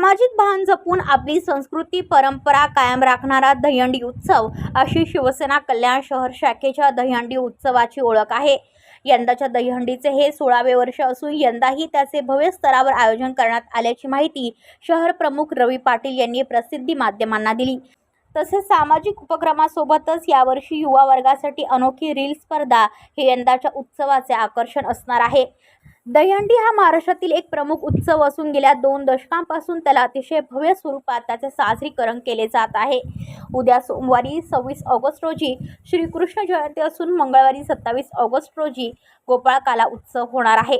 सामाजिक भान जपून आपली संस्कृती परंपरा कायम राखणारा दहीहंडी उत्सव अशी शिवसेना कल्याण शहर शाखेच्या दहीहंडी उत्सवाची ओळख आहे. यंदाच्या दहीहंडीचे हे सोळावे वर्ष असून यंदाही त्याचे भव्य स्तरावर आयोजन करण्यात आल्याची माहिती शहर प्रमुख रवी पाटील यांनी प्रसिद्धी माध्यमांना दिली. तसेच सामाजिक उपक्रमासोबतच यावर्षी युवा वर्गासाठी अनोखी रील स्पर्धा हे यंदाच्या उत्सवाचे आकर्षण असणार आहे. दहीहंडी हा महाराष्ट्रातील एक प्रमुख उत्सव असून गेल्या दोन दशकांपासून त्याला अतिशय भव्य स्वरूपात त्याचे साजरीकरण केले जात आहे. उद्या सोमवारी सव्वीस ऑगस्ट रोजी श्रीकृष्ण जयंती असून मंगळवारी सत्तावीस ऑगस्ट रोजी गोपाळकाला उत्सव होणार आहे.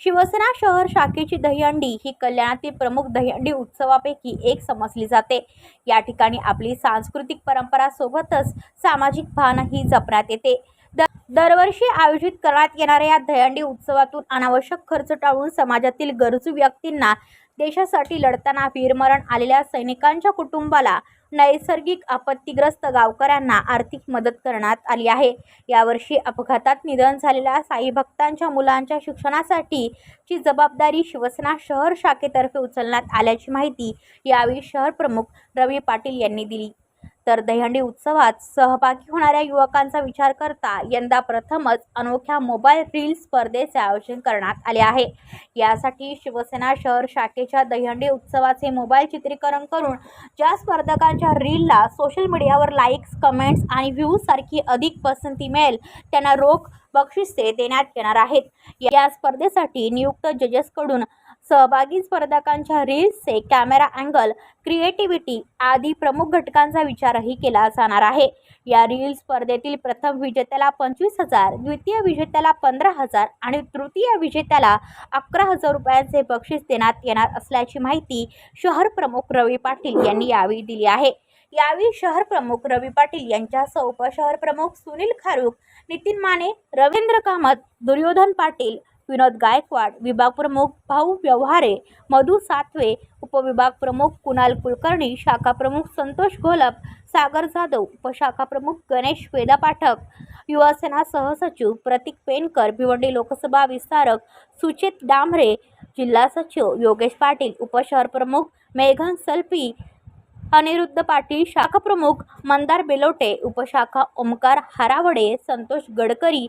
शिवसेना शहर शाखेची दहीहंडी ही कल्याणातील प्रमुख दहीहंडी उत्सवापैकी एक समजली जाते. या ठिकाणी आपली सांस्कृतिक परंपरा सोबतच सामाजिक भानही जपण्यात येते. दरवर्षी आयोजित करण्यात येणाऱ्या या दहंडी उत्सवातून अनावश्यक खर्च टाळून समाजातील गरजू व्यक्तींना देशासाठी लढताना वीरमरण आलेल्या सैनिकांच्या कुटुंबाला नैसर्गिक आपत्तीग्रस्त गावकऱ्यांना आर्थिक मदत करण्यात आली आहे. यावर्षी अपघातात निधन झालेल्या साई भक्तांच्या मुलांच्या शिक्षणासाठी ची जबाबदारी शिवसेना शहर शाखेतर्फे उचलण्यात आल्याची माहिती यावेळी शहर प्रमुख रवी पाटील यांनी दिली. तर दहीहंडी उत्सवात सहभागी होणाऱ्या युवकांचा विचार करता यंदा प्रथमच अनोख्या मोबाईल रील स्पर्धेचे आयोजन करण्यात आले आहे. यासाठी शिवसेना शहर शाखेच्या दहीहंडी उत्सवाचे मोबाईल चित्रीकरण करून ज्या स्पर्धकांच्या रीलला सोशल मीडियावर लाईक्स कमेंट्स आणि व्ह्यूजसारखी अधिक पसंती मिळेल त्यांना रोख बक्षिसे देण्यात येणार आहेत. या स्पर्धेसाठी नियुक्त जजेसकडून सहभागी स्पर्धकांच्या रील्सचे कॅमेरा अँगल क्रिएटिव्हिटी आदी प्रमुख घटकांचा विचारही केला जाणार आहे. या रील स्पर्धेतील प्रथम विजेत्याला पंचवीस हजार द्वितीय विजेत्याला पंधरा हजार आणि तृतीय विजेत्याला अकरा हजार रुपयांचे बक्षीस देण्यात येणार असल्याची माहिती शहर प्रमुख रवी पाटील यांनी यावेळी दिली आहे. यावेळी शहर प्रमुख रवी पाटील यांच्यासह उपशहर प्रमुख सुनील खारुक नितीन माने रवींद्र कामत दुर्योधन पाटील विनोद गायकवाड विभाग प्रमुख भाऊ व्यवहारे मधु सातवे उपविभाग प्रमुख कुणाल कुलकर्णी शाखा प्रमुख संतोष घोलप सागर जाधव उपशाखा प्रमुख गणेश वेदा पाठक युवासेना सहसचिव प्रतीक पेनकर भिवंडी लोकसभा विस्तारक सुचित डांबरे जिल्हा सचिव योगेश पाटील उपशहर प्रमुख मेघन सल्पी अनिरुद्ध पाटील शाखा प्रमुख मंदार बेलोटे उपशाखा ओमकार हारावडे संतोष गडकरी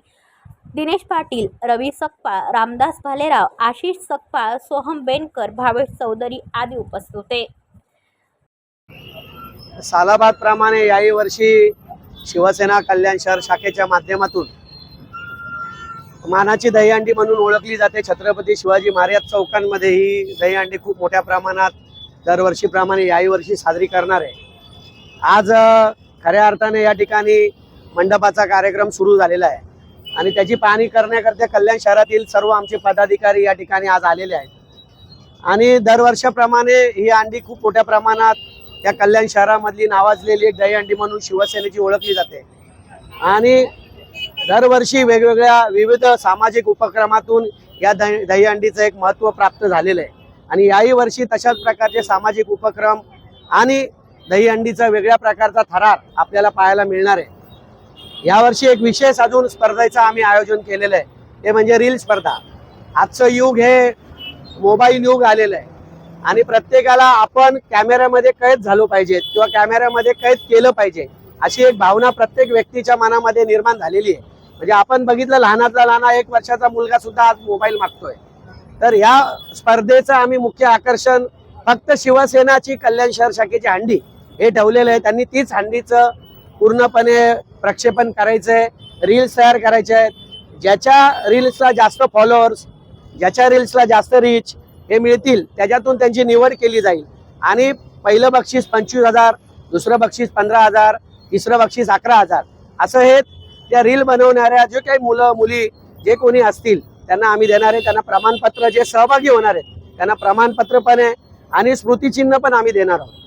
दिनेश पाटील रवी सकपाळ रामदास भालेराव आशिष सकपाळ सोहम बेनकर भावेश चौधरी आदी उपस्थित होते. सालाबाद प्रमाणे याही वर्षी शिवसेना कल्याण शहर शाखेच्या माध्यमातून मानाची दहीहंडी म्हणून ओळखली जाते. छत्रपती शिवाजी महाराज चौकांमध्ये ही दहीहंडी खूप मोठ्या प्रमाणात दरवर्षीप्रमाणे याही वर्षी साजरी करणार आहे. आज खऱ्या अर्थाने या ठिकाणी मंडपाचा कार्यक्रम सुरू झालेला आहे. आणि त्याची पाहणी करण्याकरता कल्याण शहरातील सर्व आमचे पदाधिकारी या ठिकाणी आज आलेले आहेत. आणि दरवर्षाप्रमाणे ही अंडी खूप मोठ्या प्रमाणात या कल्याण शहरामधली नावाजलेली दही दहीहंडी म्हणून शिवसेनेची ओळखली जाते. आणि दरवर्षी वेगवेगळ्या विविध सामाजिक उपक्रमातून या दही दहीहंडीचं एक महत्त्व प्राप्त झालेलं आहे. आणि याही वर्षी तशाच प्रकारचे सामाजिक उपक्रम आणि दहीहंडीचा वेगळ्या प्रकारचा थरार आपल्याला पाहायला मिळणार आहे. यावर्षी एक विशेष अजून स्पर्धेचं आम्ही आयोजन केलेलं आहे. ते म्हणजे रील स्पर्धा. आजचं युग हे मोबाईल युग आलेलं आहे. आणि प्रत्येकाला आपण कॅमेऱ्यामध्ये कैद झालो पाहिजे किंवा कॅमेऱ्यामध्ये कैद केलं पाहिजे अशी एक भावना प्रत्येक व्यक्तीच्या मनामध्ये निर्माण झालेली आहे. म्हणजे आपण बघितलं लहानातला लहाना एक वर्षाचा मुलगा सुद्धा आज मोबाईल मागतोय. तर ह्या स्पर्धेचं आम्ही मुख्य आकर्षण फक्त शिवसेनाची कल्याण शहर शाखेची हंडी हे ठेवलेलं आहे. त्यांनी तीच हंडीचं पूर्णपणे प्रक्षेपण करायचं आहे रील्स तयार करायचे आहेत. ज्याच्या रील्सला जास्त फॉलोअर्स ज्याच्या रील्सला जास्त रीच हे मिळतील त्याच्यातून त्यांची निवड केली जाईल. आणि पहिलं बक्षीस पंचवीस हजार दुसरं बक्षीस पंधरा हजार तिसरं बक्षीस अकरा हजार. असं हे त्या रील बनवणाऱ्या जे काही मुलं मुली जे कोणी असतील त्यांना आम्ही देणार आहे. त्यांना प्रमाणपत्र जे सहभागी होणार आहेत त्यांना प्रमाणपत्र पण आहे आणि स्मृतिचिन्ह पण आम्ही देणार आहोत.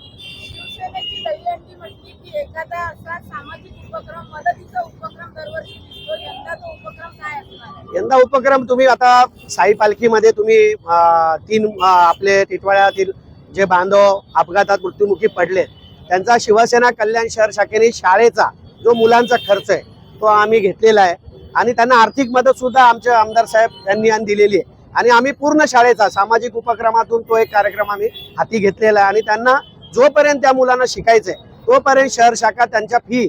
उपक्रम मदतीचा उपक्रम दरवर्षी दिसतो यंदा तो उपक्रम काय असणार यंदा उपक्रम तुम्ही आता साई पालखीमध्ये तुम्ही तीन आपले टिटवाळ्यातील जे बांधव अपघातात मृत्युमुखी पडले त्यांचा शिवसेना कल्याण शहर शाखेने शाळेचा जो मुलांचा खर्च आहे तो आम्ही घेतलेला आहे. आणि त्यांना आर्थिक मदत सुद्धा आमचे आमदार साहेब यांनी आणि दिलेली आहे. आणि आम्ही पूर्ण शाळेचा सामाजिक उपक्रमातून तो एक कार्यक्रम आम्ही हाती घेतलेला आहे. आणि त्यांना जोपर्यंत त्या मुलांना शिकायचंय तोपर्यंत शहर शाखा त्यांच्या फी